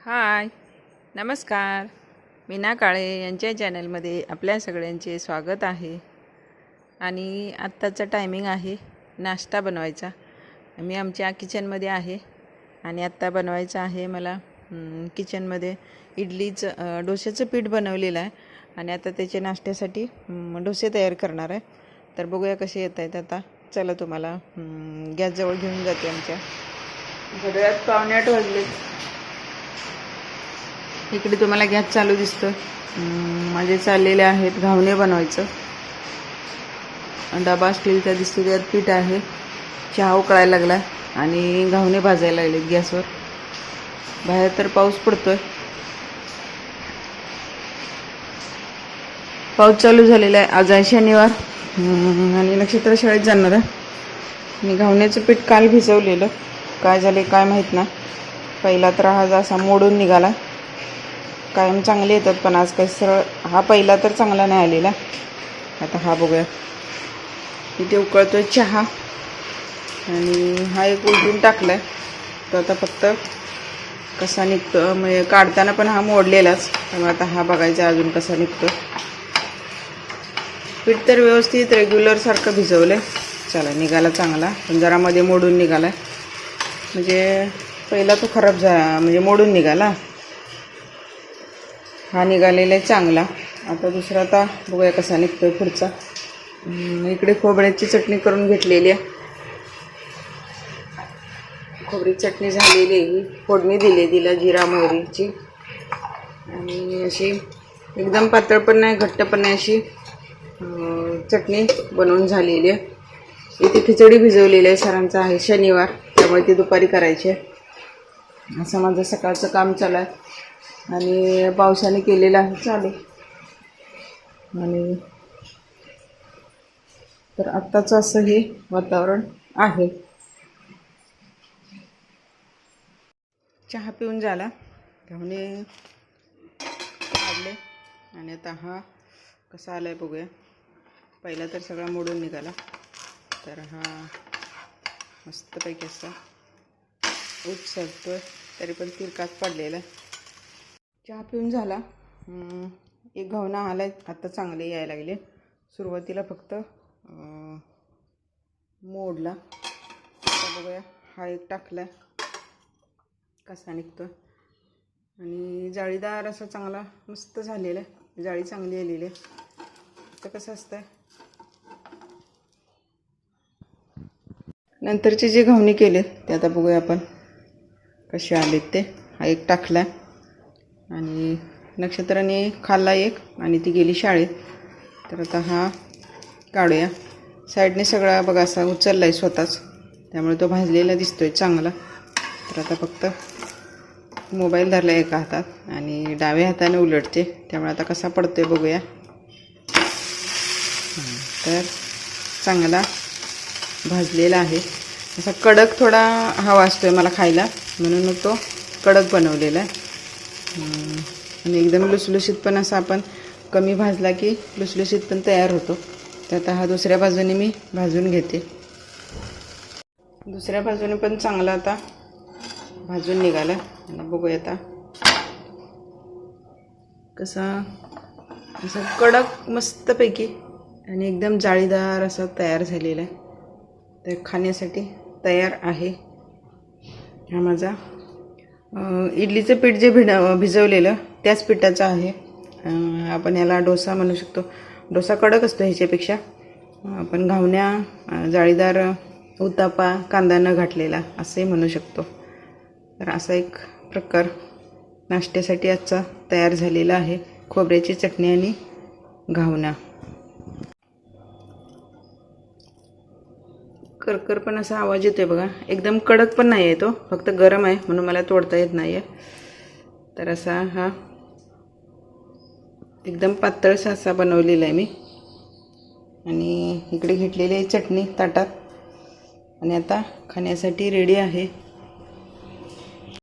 हाय. नमस्कार. मीना काळे यांच्या चॅनलमध्ये आपल्या सगळ्यांचे स्वागत आहे. आणि आत्ताचा टायमिंग आहे नाश्ता बनवायचा. मी आमच्या किचनमध्ये आहे आणि आत्ता बनवायचं आहे मला किचनमध्ये इडलीचं डोश्याचं पीठ बनवलेलं आहे. आणि आता त्याच्या नाश्त्यासाठी डोसे तयार करणार आहे. तर बघूया कसे येत आहेत आता. चला तुम्हाला गॅसजवळ घेऊन जाते आमच्या. घड्याळात पावणे वाजले. इकडे तुम्हाला गॅस चालू दिसतो माझे चाललेले आहेत घावणे बनवायचं. डबा स्टीलचा दिसतो त्यात पीठ आहे. चहा उकळायला लागला आणि घावणे भाजायला लागलेत गॅसवर. बाहेर तर पाऊस पडतोय. पाऊस चालू झालेला आहे. आज आहे शनिवार. आणि नक्षत्र शाळेत जाणार आहे. मी घावण्याचं पीठ काल भिजवलेलं. काय झाले काय माहीत ना पहिला तर हा असा मोडून निघाला. कायम चांगले येतात पण आज काही सरळ हा पहिला तर चांगला नाही आलेला. आता हा बघूया. इथे उकळतोय चहा. आणि हा एक उलटून आहे तो आता फक्त कसा निघतो म्हणजे काढताना पण हा मोडलेलाच. त्यामुळे आता हा बघायचा अजून कसा निघतो पीठ तर व्यवस्थित रेग्युलर सारखं भिजवलं चला निघाला चांगला. पण जरा मध्ये मोडून निघाला म्हणजे पहिला तो खराब झाला म्हणजे मोडून निघाला. हा निघालेला आहे चांगला. आता दुसरा आता बघूया कसा निघतोय पुढचा. इकडे खोबऱ्याची चटणी करून घेतलेली आहे. खोबरी चटणी झालेली आहे. ही. फोडणी दिली तिला जिरा मोहरीची. आणि अशी एकदम पातळ पण नाही घट्ट पण नाही अशी चटणी बनवून झालेली आहे. इथे खिचडी भिजवलेली आहे सरांचा आहे शनिवार. त्यामुळे ती दुपारी करायची आहे. असं माझं सकाळचं काम चालू आहे. आणि पावसाने केलेलं आहे. चालू आणि तर आत्ताचं असं हे वातावरण आहे. चहा पिऊन झाला. त्यामुळे काढले. आणि आता हा कसा आला आहे बघूया. पहिला तर सगळा मोडून निघाला. तर हा मस्तपैकी असा उच सरतोय तरी पण तिरकात पडलेला. आहे चहा पिऊन झाला. एक घावना आला आहे चांगले यायला लागले. सुरुवातीला फक्त मोडला. आता बघूया. हा एक टाकला कसा निघतो आणि जाळीदार असा चांगला मस्त झालेला आहे. जाळी चांगली आलेली आहे. तर कसं असतं नंतरचे जे घावणे केले ते आता बघूया आपण कसे आलेत ते. हा एक टाकला आणि नक्षत्राने खाल्ला एक आणि ती गेली शाळेत. तर आता हा काढूया. साईडने सगळा बघा असा उचलला आहे स्वतःच. त्यामुळे तो भाजलेला दिसतो आहे चांगला. तर आता फक्त मोबाईल धरला एका हातात आणि डाव्या हाताने उलटते. त्यामुळे आता कसा पडतोय बघूया. तर चांगला भाजलेला आहे. असा कडक थोडा हवा असतोय मला खायला. म्हणून मग तो कडक बनवलेला आहे. आणि एकदम लुसलुशीत पण असा आपण कमी भाजला की लुसलुशीत पण तयार होतो. तर आता हा दुसऱ्या बाजूने मी भाजून घेते. दुसऱ्या बाजूने पण चांगला आता भाजून निघाला. आणि बघूया आता कसा असा कडक मस्तपैकी आणि एकदम जाळीदार असा तयार झालेला आहे. तर खाण्यासाठी तयार आहे हा माझा इडलीचं पीठ जे भिड भिजवलेलं त्याच पिठाचं आहे. आपण याला डोसा म्हणू शकतो. डोसा कडक असतो ह्याच्यापेक्षा. आपण घावण्या जाळीदार उतापा कांदा न घातलेला असंही म्हणू शकतो. तर असा एक प्रकार नाश्त्यासाठी आजचा तयार झालेला आहे. खोबऱ्याची चटणी आणि घावण्या. करकर पण असा आवाज येतोय बघा. एकदम कडक पण नाही आहे तो. फक्त गरम आहे म्हणून मला तोडता येत नाही आहे तर असा हा एकदम पातळसा असा बनवलेला आहे मी. आणि इकडे घेतलेली आहे चटणी ताटात. आणि आता खाण्यासाठी रेडी आहे.